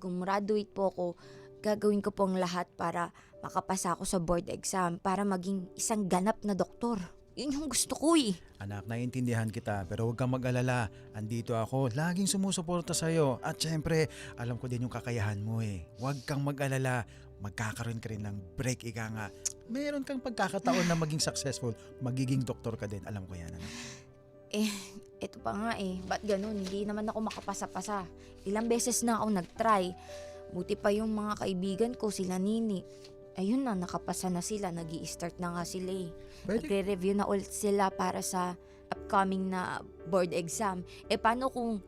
gumraduate po ako, gagawin ko po ang lahat para makapasa ako sa board exam para maging isang ganap na doktor. Yun yung gusto ko eh. Anak, naiintindihan kita pero huwag kang mag-alala. Andito ako, laging sumusuporta sa'yo. At syempre, alam ko din yung kakayahan mo eh. Huwag kang mag-alala. Magkakaroon ka rin ng break, ika nga. Meron kang pagkakataon na maging successful. Magiging doktor ka din. Alam ko yan. Anak. Ito pa nga eh, ba't ganun? Hindi naman ako makapasa-pasa. Ilang beses na ako nag-try. Buti pa yung mga kaibigan ko, sila Nini. Ayun na, nakapasa na sila. nag start na nga sila eh. Pwede Nagre-review na ulit sila para sa upcoming na board exam. Eh paano kung,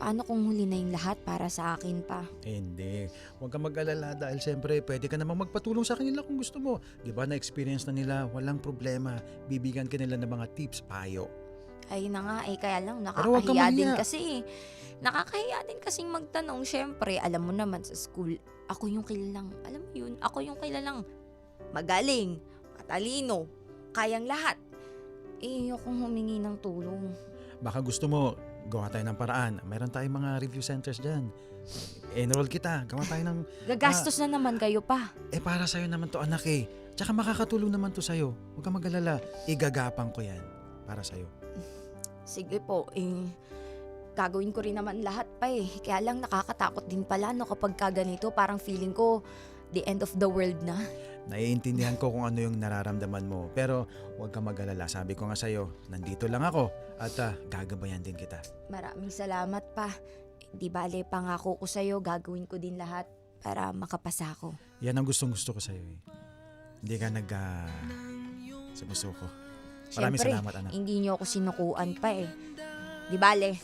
paano kung huli na yung lahat para sa akin pa? Hindi. Huwag kang mag-alala dahil siyempre pwede ka namang magpatulong sa kanila kung gusto mo. Di ba na-experience na nila, walang problema. Bibigyan ka nila ng mga tips, payo. Ayun na nga eh, kaya lang nakakahiya din kasi eh. Nakakahiya din kasing magtanong. Siyempre, alam mo naman sa school, ako yung kilalang, alam mo yun, ako yung kilalang magaling, matalino, kayang lahat. Eh, akong humingi ng tulong. Baka gusto mo, gawa tayo ng paraan. Meron tayong mga review centers dyan. Enroll kita. Gawa tayo ng... Gagastos na naman kayo pa. Eh para sa'yo naman to anak eh. Tsaka makakatulong naman to sa'yo. Huwag kang mag-alala. Igagapang ko yan. Para sa'yo. Sige po, eh, gagawin ko rin naman lahat pa eh. Kaya lang nakakatakot din pala no kapag kaganito, parang feeling ko the end of the world na. Naiintindihan ko kung ano yung nararamdaman mo. Pero huwag kang mag-alala. Sabi ko nga sa'yo, nandito lang ako. At ah, gagabayan din kita. Maraming salamat pa. Di bale, pangako ko sa'yo, gagawin ko din lahat para makapasa ako. Yan ang gustong gusto ko sa'yo eh. Hindi ka nag... ah, sumusuko. Maraming Siyempre, salamat anak. hindi niyo ako sinukuan pa eh. Di bale,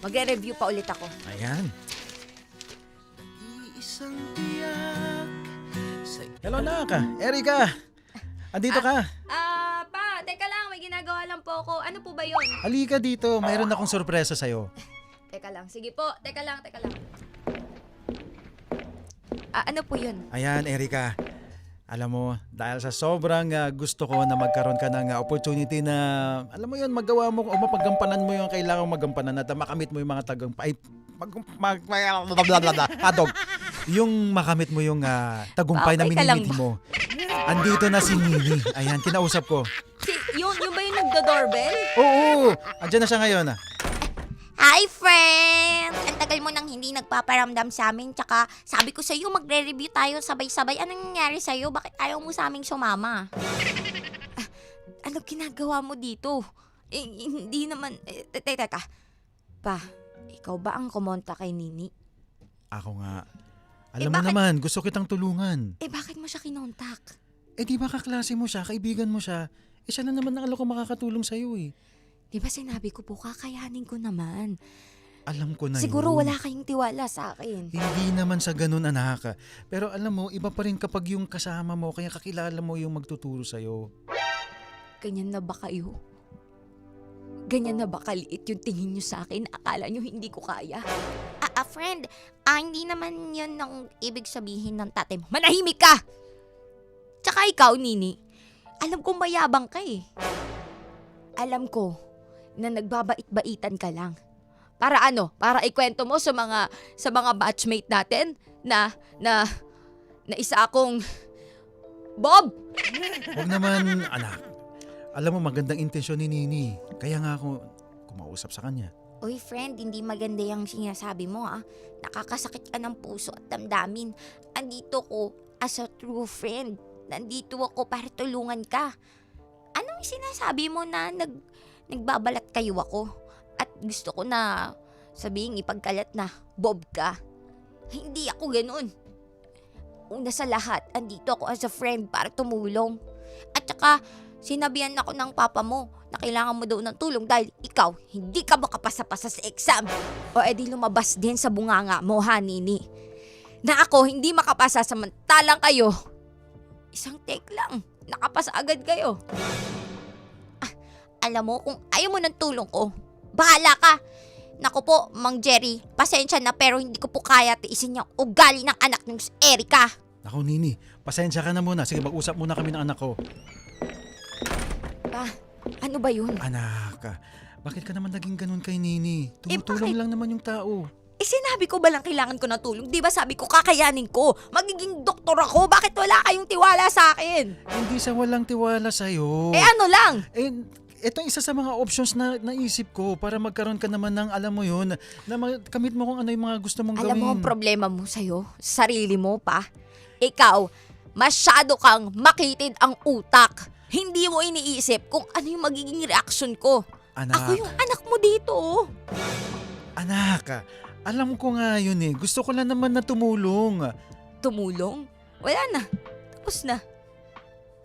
magre-review pa ulit ako. Ayan. Hello Naka. Erika. Andito ka. Ah, pa, teka lang, may ginagawa lang po ako. Ano po ba yon? Halika dito. Mayroon akong sorpresa sa'yo. Teka lang, sige po, teka lang, teka lang. Ah, ano po yun? Ayan, Erika. Alam mo, dahil sa sobrang ah, gusto ko na magkaroon ka ng ah, opportunity na, alam mo yun, magawa mo o mapagampanan mo yung kailangan magampanan at makamit mo yung mga tagang, ay, mag, mag, blablabla, adog. Yung makamit mo yung ah, tagumpay na minimiti mo. Andito na si Nini. Ayan, kinausap ko. Si, yun, yun ba yung nagdo-doorbell? Oo, andyan na siya ngayon. ah. Hi, friend! Ang tagal mo nang hindi nagpaparamdam sa amin. Tsaka sabi ko sa'yo, magre-review tayo sabay-sabay. Anong nangyari sa'yo? Bakit ayaw mo sa aming sumama? Ano ginagawa mo dito? Eh, hindi naman, eh, te- te- teka. Pa, ikaw ba ang kumonta kay Nini? Ako nga. Eh, Alam mo bakit- naman, gusto kitang tulungan. Eh, bakit mo siya kinontak? Eh di ba kaklase mo siya, kaibigan mo siya. Eh siya lang naman ang alam ko makakatulong sa'yo eh. Di ba sinabi ko po, kakayanin ko naman. Alam ko na Siguro yun. wala kayong tiwala sa akin. Hindi naman sa ganun anak. Pero alam mo, iba pa rin kapag yung kasama mo, kaya kakilala mo yung magtuturo sa'yo. Ganyan na ba kayo? Ganyan na ba kaliit yung tingin nyo sa akin? Akala nyo hindi ko kaya? Ah, ah, friend, ah, hindi naman yun ang ibig sabihin ng tatay mo. Manahimik ka! Tsaka ikaw, Nini, alam kong mayabang ka eh. Alam ko na nagbabait-baitan ka lang. Para ano? Para ikwento mo sa mga sa mga batchmate natin na na na isa akong Bob! Huwag naman, anak. Alam mo, magandang intensyon ni Nini. Kaya nga ako kumausap sa kanya. Uy, friend, hindi maganda yung sinasabi mo, ah. Nakakasakit ka ng puso at damdamin. Andito ko as a true friend. Nandito ako para tulungan ka. Anong sinasabi mo na nag, nagbabalat kayo ako? At gusto ko na sabihin ipagkalat na Bob ka. Hindi ako ganun. Una sa lahat, andito ako as a friend para tumulong. At saka, sinabihan ako ng papa mo na kailangan mo daw ng tulong dahil ikaw, hindi ka makapasa-pasa sa exam. O edi lumabas din sa bunganga mo, ha, Nini. Na ako hindi makapasa samantalang kayo. Isang take lang, nakapasa agad kayo. Alam mo, kung ayaw mo ng tulong ko, bahala ka. Naku po, Mang Jerry, pasensya na pero hindi ko po kaya tiisin yung ugali ng anak ng Erika. Ako, Nini, pasensya ka na muna. Sige, mag-usap muna kami ng anak ko. Pa, ano ba yun? Anak, bakit ka naman naging ganun kay Nini? Eh, Tumutulong bakit? lang naman yung tao. Eh sinabi ko ba lang kailangan ko ng tulong? Di ba sabi ko kakayanin ko? Magiging doktor ako. Bakit wala kayong tiwala sa akin? Hindi sa walang tiwala sa'yo. Eh ano lang? Eh, ito isa sa mga options na naisip ko para magkaroon ka naman ng alam mo yun, na kamit mo kung ano yung mga gusto mong Alam gawin. mo ang problema mo sa'yo? Sarili mo pa? Ikaw, masyado kang makitid ang utak. Hindi mo iniisip kung ano yung magiging reaksyon ko. Anak, Ako yung anak mo dito. anak, alam ko nga yun eh. Gusto ko lang naman na tumulong. Tumulong? Wala na. Tapos na.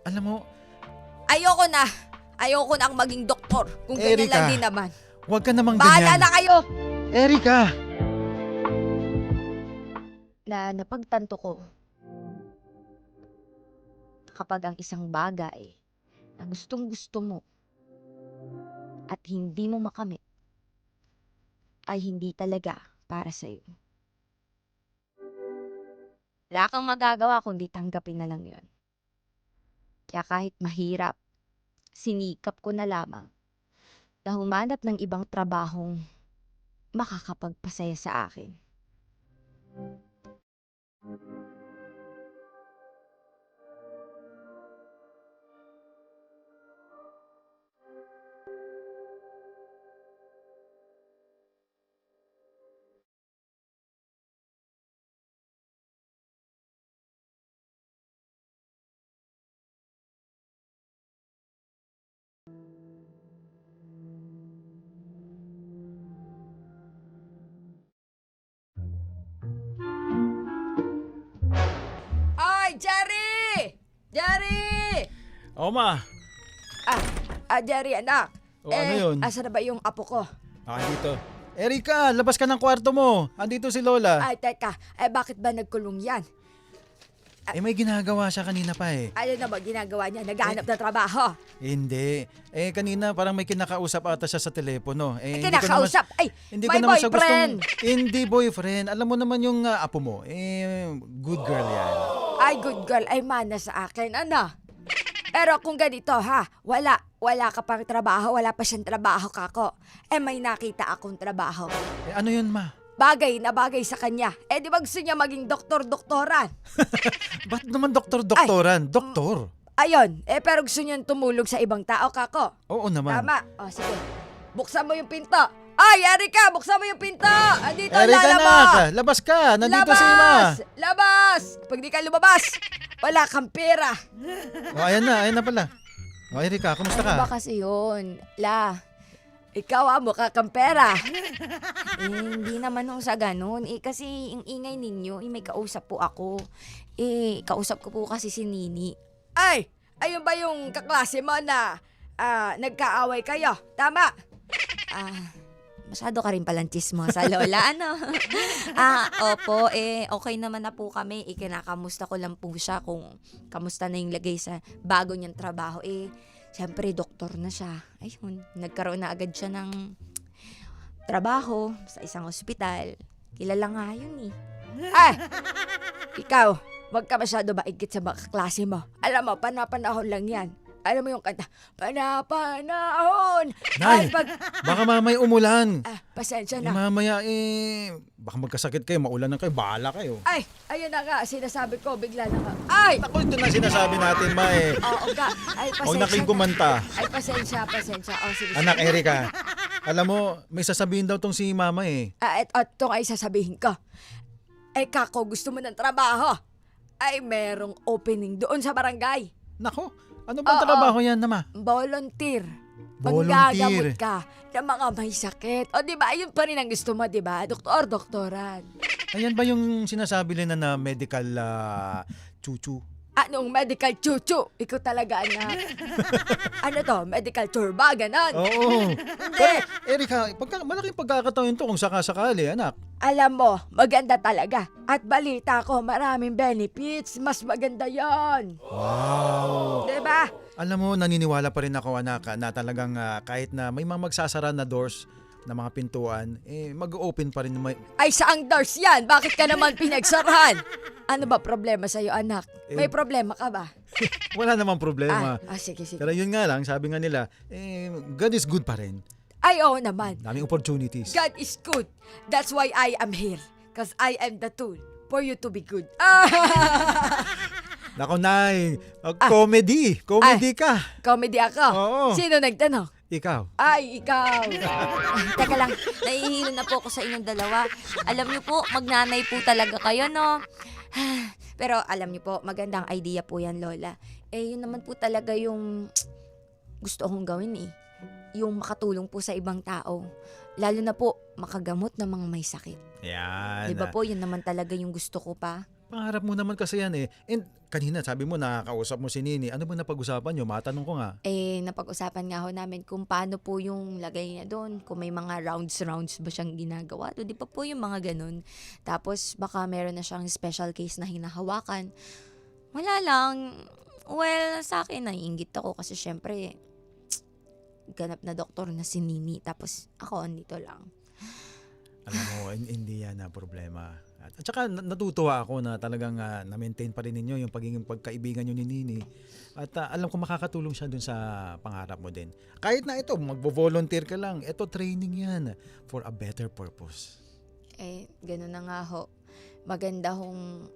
Alam mo, Ayoko na. Ayoko na ang maging doktor. Kung ganyan Erika, lang din naman. huwag ka namang Bahala ganyan. na kayo! Erika! Na napagtanto ko kapag ang isang bagay na gustong gusto mo at hindi mo makamit ay hindi talaga para sa'yo. Wala kang magagawa kundi tanggapin na lang yon. Kaya kahit mahirap, sinikap ko na lamang na humanap ng ibang trabahong makakapagpasaya sa akin. Ay, Jerry! Jerry! O ma, Ah, Jerry, anak. o ano yun? asa na ba yung apo ko? Ah, dito. Erika, labas ka ng kwarto mo. Andito si Lola. Ay, teka. Eh, bakit ba nagkulong yan? Eh, may ginagawa siya kanina pa eh. Ano na ba ginagawa niya? Naghahanap ng trabaho. Hindi. Eh, kanina parang may kinakausap ata siya sa telepono. Eh, Eh, hindi ko naman- kinakausap. Ay, Hindi my ko naman sa boyfriend. gustong... Hindi boyfriend. Alam mo naman yung ah, apo mo. Eh, good girl yan. Ay, good girl. Ay, mana sa akin. Ano? Pero kung ganito ha, wala, wala ka pang trabaho, wala pa siyang trabaho kako. Eh may nakita akong trabaho. Eh, ano yun, ma? Bagay na bagay sa kanya. Eh di ba gusto niya maging doktor-doktoran? Ba't naman doktor-doktoran? Doktor. Ayun, eh pero gusto niya tumulong sa ibang tao kako. Oo naman. Tama. O sige, buksan mo yung pinto. Ay, Erika, buksan mo yung pinto. Andito ang Erika lalaba. na! Labas ka! Nandito si Ma! Labas! Labas! Pag di ka lumabas, wala kang pera. O, ayan na. Ayan na pala. O, Erika, kumusta ka? Ano ba kasi yun? La, ikaw ah, mukha kang pera. eh, hindi naman ho sa ganun. Eh, kasi yung ingay ninyo, eh, may kausap po ako. Eh, kausap ko po kasi si Nini. Ay, ayun ba yung kaklase mo na ah, nagkaaway kayo? Tama. Ah, masyado ka rin palang chismosa, Lola. Ano? ah, opo, eh, okay naman na po kami. Ikinakamusta ko lang po siya kung kamusta na yung lagay sa bago niyang trabaho. Eh, Siyempre, doktor na siya. Ayun, nagkaroon na agad siya ng trabaho sa isang ospital. Kilala nga yun eh. Ah! Ikaw, wag ka masyado maigit sa mga klase mo. Alam mo, panapanahon lang yan. Alam mo yung kanta, panapanahon! Ay, Nay! pag... Baka mamay umulan. Ah, pasensya Eh, na. mamaya eh, baka magkasakit kayo, maulan na kayo, bahala kayo. Ay, ayun na nga, sinasabi ko, bigla na nga. Ay! Ako, ito na sinasabi natin, ma eh. Oo ka. Ay, pasensya Huwag na kayong kumanta. Ay, pasensya, pasensya. Oh, sige, Anak. Erika, alam mo, may sasabihin daw tong si mama eh. Ah, at, at ito ay sasabihin ko. Eh, kako, gusto mo ng trabaho? Ay, merong opening doon sa barangay. Nako, ano ba Oo. trabaho yan, nama? Volunteer. Volunteer. Manggagamot ka ng mga may sakit. O, di ba? Ayun pa rin ang gusto mo, di ba? Doktor, doktoran. Ayan ba yung sinasabi nila na medical ah, chuchu? Anong medical chuchu? Ikaw talaga, anak. ano to? Medical churba, ganon. Oo. Hindi. Erika, pagka, malaking pagkakataon to kung sakasakali, anak. Alam mo, maganda talaga. At balita ko, maraming benefits. Mas maganda yon. Wow. Di ba? Alam mo, naniniwala pa rin ako, anak, ah, na talagang ah, kahit na may mga magsasara na doors na mga pintuan, eh, mag-open pa rin. May, Ay, saang doors yan? Bakit ka naman pinagsarahan? Ano ba problema sa'yo, anak? May Eh, problema ka ba? wala namang problema. Ah, ah, sige, sige. Pero yun nga lang, sabi nga nila, eh, God is good pa rin. Ay, oo naman. Daming opportunities. God is good. That's why I am here. Because I am the tool for you to be good. Ah! Nako, Nay. uh, comedy. Comedy ka. Comedy ako. Oo. Sino nagtanong? Ikaw. Ay, ikaw. Teka lang, nahihilo na po ako sa inyong dalawa. Alam niyo po, magnanay po talaga kayo, no? Pero alam niyo po, magandang idea po yan, Lola. Eh, yun naman po talaga yung gusto kong gawin eh. Yung makatulong po sa ibang tao. Lalo na po, makagamot ng mga may sakit. Yan. Di ba po, yun naman talaga yung gusto ko pa. Pangarap mo naman kasi yan eh. And kanina sabi mo nakakausap mo si Nini. Ano ba napag-usapan nyo? Matanong ko nga. Eh, napag-usapan nga ho namin kung paano po yung lagay niya doon. Kung may mga rounds-rounds ba siyang ginagawa. Do, di pa po yung mga ganun. Tapos, baka meron na siyang special case na hinahawakan. Wala lang. Well, sa akin, naiingit ako kasi syempre, ganap na doktor na si Nini. Tapos, ako, andito lang. Alam mo, hin- hindi yan na problema. At, at saka na- natutuwa ako na talagang ah, na-maintain pa rin ninyo yung pagiging pagkaibigan nyo ni Nini. At ah, alam ko makakatulong siya dun sa pangarap mo din. Kahit na ito, magbo-volunteer ka lang. Ito training yan for a better purpose. Eh, ganun na nga ho. Maganda hong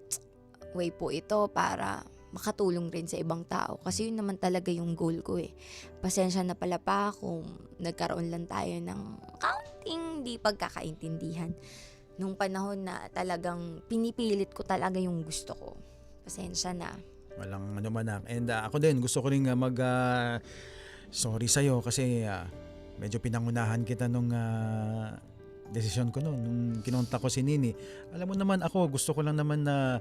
way po ito para makatulong rin sa ibang tao. Kasi yun naman talaga yung goal ko eh. Pasensya na pala pa kung nagkaroon lang tayo ng counting di pagkakaintindihan. Nung panahon na talagang pinipilit ko talaga yung gusto ko. Pasensya na. Walang ano man ang. And ah, ako din, gusto ko rin ah, mag ah, sorry sa'yo kasi ah, medyo pinangunahan kita nung ah, desisyon ko noon. Nung kinontak ko si Nini. Alam mo naman ako, gusto ko lang naman na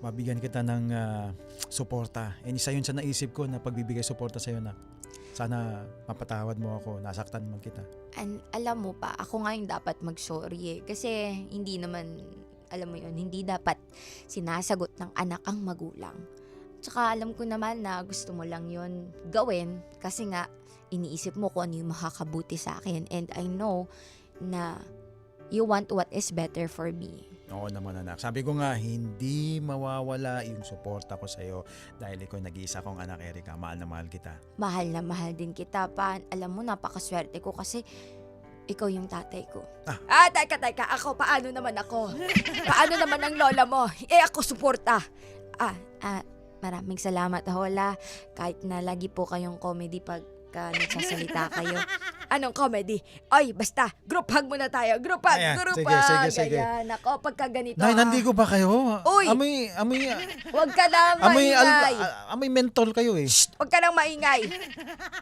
mabigyan kita ng ah, suporta. And isa yun sa naisip ko na pagbibigay suporta sa'yo na sana mapatawad mo ako, nasaktan man kita. An- alam mo pa, ako nga yung dapat mag-sorry eh. Kasi hindi naman, alam mo yun, hindi dapat sinasagot ng anak ang magulang. Tsaka alam ko naman na gusto mo lang yon gawin kasi nga iniisip mo kung ano yung makakabuti sa akin. And I know na you want what is better for me. Oo naman anak. Sabi ko nga, hindi mawawala yung suporta ko sa'yo dahil ikaw nag-iisa kong anak, Erika. Mahal na mahal kita. Mahal na mahal din kita pa. Alam mo, napakaswerte ko kasi ikaw yung tatay ko. Ah. ah teka, teka. Ako, paano naman ako? paano naman ang lola mo? Eh, ako suporta. Ah, ah, maraming salamat, Hola. Kahit na lagi po kayong comedy pagka nagsasalita kayo. Anong comedy? Ay, basta, group hug muna tayo. Group hug, Ayan, group sige, hug. sige, sige. Ayan, ako, pagka ganito. Nay, ah, nandigo ba kayo? Uy! Amoy, amoy, Huwag ka na amoy, maingay. al, amoy mentol kayo eh. Huwag ka nang maingay.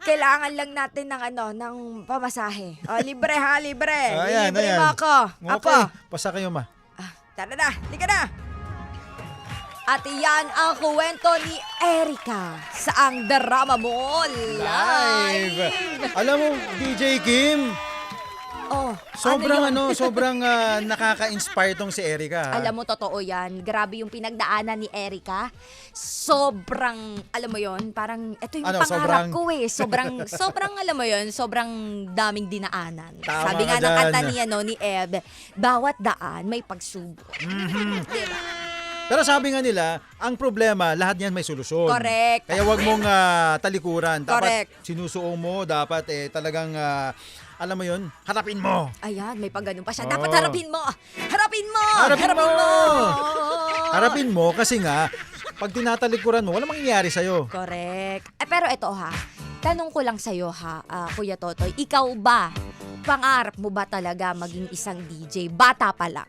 Kailangan lang natin ng ano, ng pamasahe. O, libre ha, libre. Ayan, libre ayan. mo ako. Apo. Okay, pasa kayo ma. Ah, tara na, liga na. At iyan ang kwento ni Erika sa ang drama mo live. Alam mo, DJ Kim, Oh, sobrang ano yun? ano, sobrang ah, nakaka-inspire tong si Erika. ha? Alam mo, totoo yan. Grabe yung pinagdaanan ni Erika. Sobrang, alam mo yon parang, ito yung Ano, pangarap sobrang- ko eh. Sobrang, sobrang, alam mo yon sobrang daming dinaanan. Tama Sabi nga ka ng dyan. kanta niya, no, ni Eb, bawat daan may pagsubok. Mhm. Diba? Pero sabi nga nila, ang problema, lahat yan may solusyon. Correct. Kaya wag mong ah, talikuran. Dapat Correct. sinusuong mo, dapat eh talagang, ah, alam mo yun, harapin mo. Ayan, may pag ganun pa siya. Oo. Dapat harapin mo! Harapin mo! Harapin mo! mo! Harapin mo kasi nga, pag tinatalikuran mo, wala mangyayari sa'yo. Correct. Eh, pero ito ha, tanong ko lang sa'yo ha, ah, Kuya Totoy, ikaw ba, pangarap mo ba talaga maging isang DJ? Bata pa lang.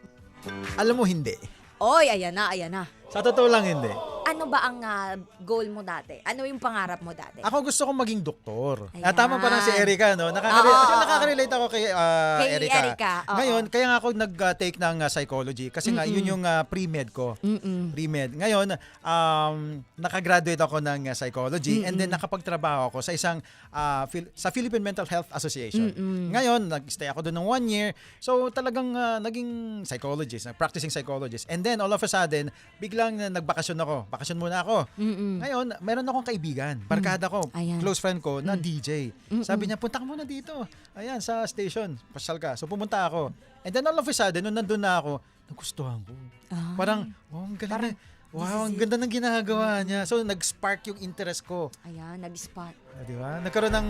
Alam mo, hindi. Oy, ayan na, ayan na. Sa totoo lang, hindi. Ano ba ang ah, goal mo dati? Ano yung pangarap mo dati? Ako gusto kong maging doktor. Ayan. Ah, tama pa lang si Erika, no? Nakaka- Oo, actually, oo. nakaka-relate ako kay, ah, Kay Erika. Erika, oo. Ngayon, kaya nga ako nag-take ng ah, psychology kasi nga, yun yung ah, pre-med ko. Mm-mm. Pre-med. Ngayon, um, nakagraduate ako ng uh, psychology and then nakapagtrabaho ako sa isang uh, Phil- sa Philippine Mental Health Association. Ngayon, nag-stay ako doon ng one year. So talagang uh, naging psychologist, practicing psychologist. And then all of a sudden, biglang uh, nagbakasyon ako. Bakasyon muna ako. Mm-mm. Ngayon, meron akong kaibigan, barkada ko, Ayan. close friend ko na DJ. Mm-mm. Sabi niya, punta ka muna dito. Ayan, sa station. Pasyal ka. So pumunta ako. And then all of a sudden, nung nandun na ako, nagustuhan ko. Ah. Parang, oh, ang galing Parang- na. Wow, ang ganda ng ginagawa niya. So, nag-spark yung interest ko. Ayan, nag-spot. Ah, di ba? Nagkaroon ng...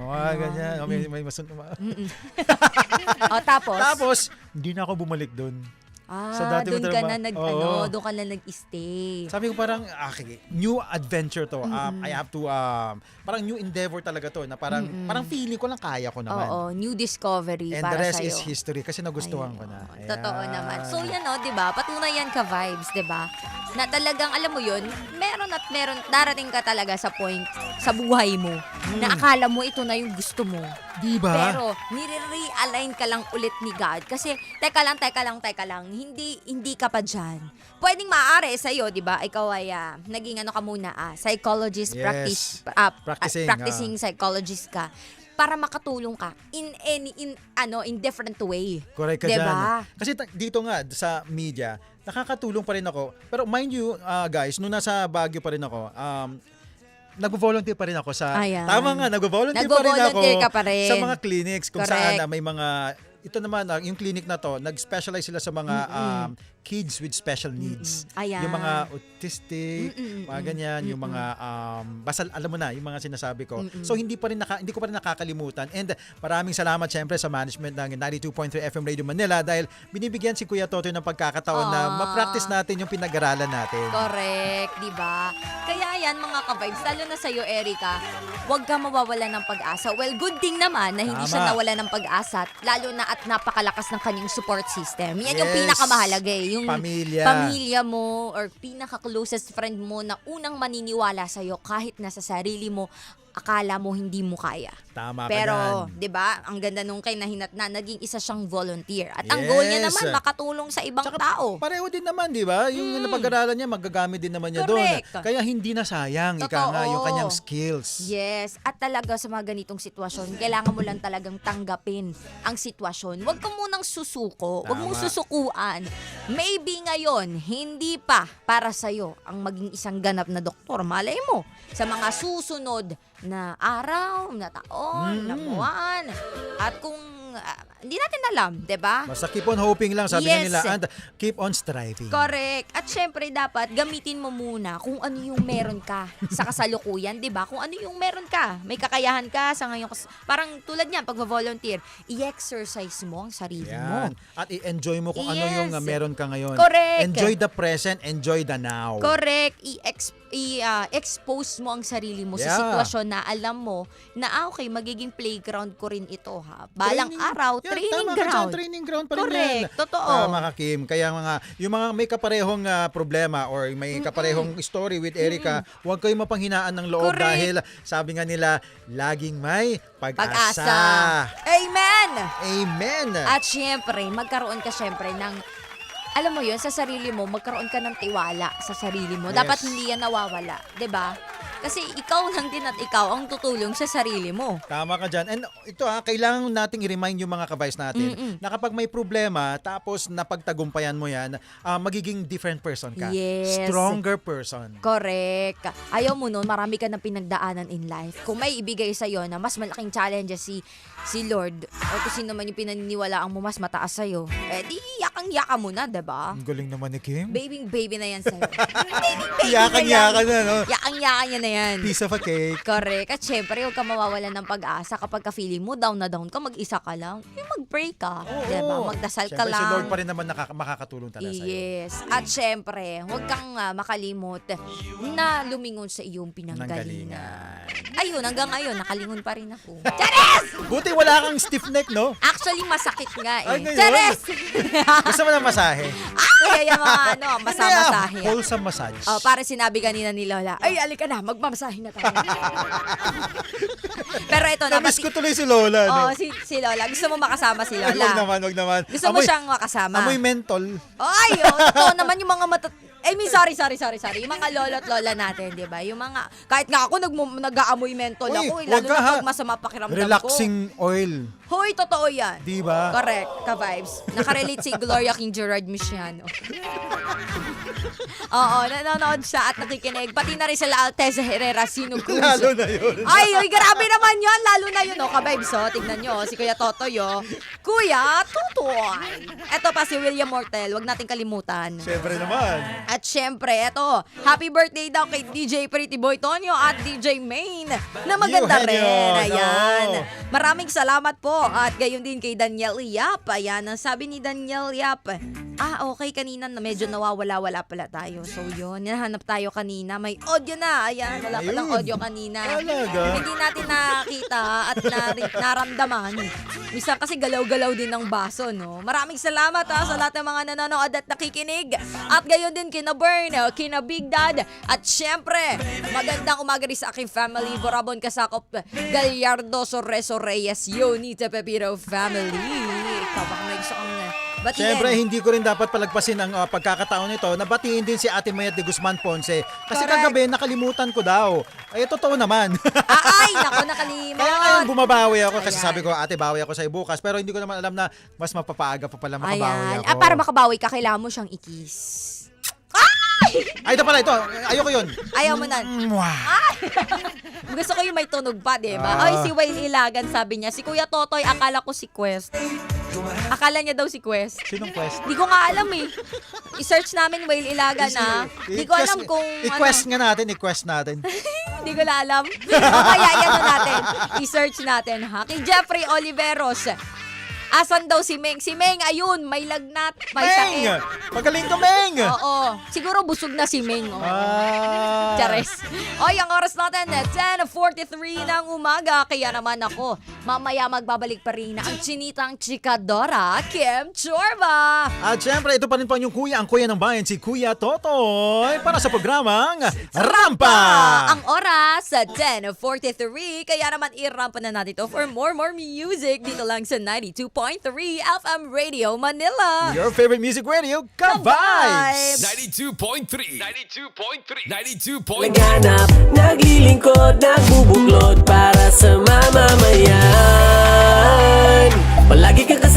Oh, ganyan. Oh, may, may masun... O, tapos? Tapos, hindi na ako bumalik doon. Ah, sa dati doon ka na nag, Oo. ano, doon ka na nag-stay. Sabi ko parang, okay, new adventure to. Um, I have to, um, parang new endeavor talaga to. Na parang, parang feeling ko lang kaya ko naman. Oo, new discovery And para the rest sa'yo. is history kasi nagustuhan Ay, ko na. oo, Totoo Ayan. naman. So yan o, 'di ba? Patunay yan ka vibes, 'di ba? Na talagang alam mo 'yun, meron at meron darating ka talaga sa point sa buhay mo na akala mo ito na yung gusto mo. Di ba? Pero nire-realign ka lang ulit ni God kasi teka lang, teka lang, teka lang, hindi hindi ka pa diyan. Pwedeng maaari sa iyo, 'di ba? Ikaw ay ah, naging ano ka muna ah, psychologist, Yes. practice ah, Practicing, ah, practicing psychologist ka para makatulong ka in any in ano in different way. Correct ka Diba? dyan. Kasi dito nga sa media, nakakatulong pa rin ako. Pero mind you, uh, guys, nung nasa Baguio pa rin ako, um, nag-volunteer pa rin ako sa... Ayan. Tama nga, nag-volunteer pa rin ako Nag-volunteer pa rin. sa mga clinics kung Correct. saan ah, may mga... Ito naman, ah, yung clinic na to, nag-specialize sila sa mga um, kids with special needs. Ayan. Yung mga autistic, Mm-mm, mga ganyan, yung mga um, basta alam mo na yung mga sinasabi ko. So hindi pa rin naka, hindi ko pa rin nakakalimutan. And maraming salamat syempre sa management ng 92.3 FM Radio Manila dahil binibigyan si Kuya Toto ng pagkakataon na Ah. ma-practice natin yung pinag-aralan natin. Correct, di ba? Kaya yan mga ka-vibes, lalo na sa'yo, Erica, huwag ka mawawala ng pag-asa. Well, good thing naman na hindi Tama. siya nawala ng pag-asa, lalo na at napakalakas ng kanyang support system. Yan yung Yes. pinakamahalaga eh. Yung Pamilya. pamilya mo or pinaka-closest friend mo na unang maniniwala sa'yo kahit nasa sarili mo, akala mo hindi mo kaya. Tama Pero. 'di ba? Ang ganda nung kay Nahinat na naging isa siyang volunteer. At ang Yes. goal niya naman makatulong sa ibang Tsaka tao. Pareho din naman, di ba? Yung napag-aralan niya, magagamit din naman niya doon. Kaya hindi na sayang, ika Totoo. nga, yung kanyang skills. Yes, at talaga sa mga ganitong sitwasyon, kailangan mo lang talagang tanggapin ang sitwasyon. Huwag ka munang susuko, huwag mong susukuan. Maybe ngayon, hindi pa para sa'yo ang maging isang ganap na doktor. Malay mo, sa mga susunod na araw, na taon, na Mm. buwan. At kung ah, hindi natin alam, 'di ba? Basta keep on hoping lang, sabi Yes. nila, and keep on striving. Correct. At syempre dapat gamitin mo muna kung ano yung meron ka sa kasalukuyan, 'di ba? Kung ano yung meron ka. May kakayahan ka sa ngayon parang tulad niyan pag volunteer i-exercise mo ang sarili mo. Yan. At i-enjoy mo kung ano Yes. yung uh, meron ka ngayon. Correct. Enjoy the present, enjoy the now. Correct. I-ex- i-expose mo ang sarili mo sa Yeah. sitwasyon na alam mo na ah, okay, magiging playground ko rin ito ha. Balang Training- araw, Yan, training tama ground. training ground pa rin Correct. yan. Totoo. Tama ka, Kim. Kaya mga, yung mga may kaparehong ah, problema or may kaparehong story with Erica, huwag kayong mapanghinaan ng loob Correct. dahil sabi nga nila, laging may pag-asa. Pag-asa. Amen! Amen. At syempre, magkaroon ka syempre ng alam mo yun, sa sarili mo, magkaroon ka ng tiwala sa sarili mo. Yes. Dapat hindi yan nawawala, 'di ba? Kasi ikaw lang din at ikaw ang tutulong sa sarili mo. Tama ka dyan. And ito ha, kailangan nating i-remind yung mga kabays natin Mm-mm. na kapag may problema, tapos napagtagumpayan mo yan, ah, magiging different person ka. Yes. Stronger person. Correct. Ayaw mo nun, marami ka ng pinagdaanan in life. Kung may ibigay sa'yo na mas malaking challenge si si Lord o kung sino man yung pinaniniwalaan mo mas mataas sa'yo, eh di yakang-yaka mo na, 'di ba? Ang galing naman ni Kim. Baby, baby na yan sa'yo. baby, baby na yan. Yakan-yakan na, no? Yakang-yaka niya na yan. Piece of a cake. Correct. At syempre, huwag ka mawawalan ng pag-asa kapag ka-feeling mo down na down ka, mag-isa ka lang. Yung mag-pray ka. Oo. Diba? Magdasal ka Siyempre, lang. si Lord pa rin naman nakaka- makakatulong talaga sa'yo. Yes. At syempre, huwag kang ah, makalimot na lumingon sa iyong pinanggalingan. Nanggalingan. Ayun, hanggang ngayon, nakalingon pa rin ako. Buti wala kang stiff neck, no? Actually, masakit nga Ay, eh. ngayon? Chares! Gusto mo ng masahe? Kaya yung mga ano, masamasahe. Ah, wholesome massage. Oh, para sinabi kanina ni Lola, ay, alika na, magmamasahe na tayo. Pero ito na, Namiss ko tuloy si Lola, no? Oh, si, si Lola. Gusto mo makasama si Ay, Lola? naman, wag naman. Gusto mo siyang makasama? Amoy mentol. Ay, oh, totoo naman yung mga mata... I mean, sorry, sorry, sorry, sorry. Yung mga lolo at lola natin, di ba? Yung mga... Kahit nga ako nag nag-aamoy mentol Uy, ako, eh, lalo na pag masama pakiramdam Relaxing oil. Hoy, totoo yan. Di ba? Correct, ka-vibes. Nakarelate si Gloria King Gerard Michiano. Oo, nanonood siya at nakikinig. Pati na rin sila Alteza Herrera, Sino Cruz. Lalo na yun. Ay, ay, grabe naman yun. Lalo na yun, oh, ka-vibes, oh. Tignan nyo, si Kuya Totoy, oh. Kuya Totoy. Eto pa si William Mortel, wag nating kalimutan. Siyempre naman. At syempre, eto, happy birthday daw kay DJ Pretty Boy Tonyo at DJ Main na maganda Eugenio, rin. Ayan. no. Maraming salamat po. At gayon din kay Daniel Yap. Ayan, ang sabi ni Daniel Yap, ah, okay, kanina na medyo nawawala-wala pala tayo. So yun, nahanap tayo kanina. May audio na. Ayan, wala palang Ayun. audio kanina. Talaga? Hindi natin nakita at nari- naramdaman. Minsan kasi galaw-galaw din ng baso, no? Maraming salamat ha, sa lahat ng mga nanonood at nakikinig. At gayon din kina Bern, kina Big Dad. At syempre, magandang umaga rin sa aking family. Borabon Kasakop, Gallardo, Sorreso Reyes, Yonita Pepito family. Ikaw baka may gusto kang batiin. Siyempre, hindi ko rin dapat palagpasin ang uh, pagkakataon nito. Nabatiin din si Ate Mayat de Guzman Ponce. Kasi Correct. kagabi, nakalimutan ko daw. Eh, totoo naman. Ah, ay, nako, nakalimot. Kaya ngayon bumabawi ako kasi Ayan. sabi ko, ate, bawi ako sa'yo bukas. Pero hindi ko naman alam na mas mapapaaga pa pala makabawi Ayan. ako. Ah, para makabawi ka, kailangan mo siyang ikis. Ay, ito pala, ito. Ayoko yun. Ayaw mo na. Mwah. Gusto ko yung may tunog pa, di ba? Ah. Ay, si Wayne Ilagan sabi niya, si Kuya Totoy, akala ko si Quest. Akala niya daw si Quest. Sinong quest? Di ko nga alam eh. I-search namin Whale Ilagan na. Di ko alam kung I-quest ano. nga natin, i-quest natin. Hindi ko na alam. o kaya yan na natin. I-search natin ha. Kay Jeffrey Oliveros. Asan daw si Meng? Si Meng, ayun, may lagnat, may Meng! sakit. Magaling ka, Meng! Oo. Siguro busog na si Meng. Oh. Ah. Chares. Oy, ang oras natin, eh, 10.43 ng umaga. Kaya naman ako, mamaya magbabalik pa rin ang chinitang chikadora, Kim Chorba. At syempre, ito pa rin po yung kuya, ang kuya ng bayan, si Kuya Totoy, para sa programang Rampa! Ang oras, 10.43. Kaya naman i-rampa na natin to for more, more music dito lang sa 92.3 FM Radio Manila. Your favorite music radio, Ka-Vibes! 92.3 92.3 92.3 Laganap, naglilingkod, nagbubuklod para sa mamamayan Palagi kang kasama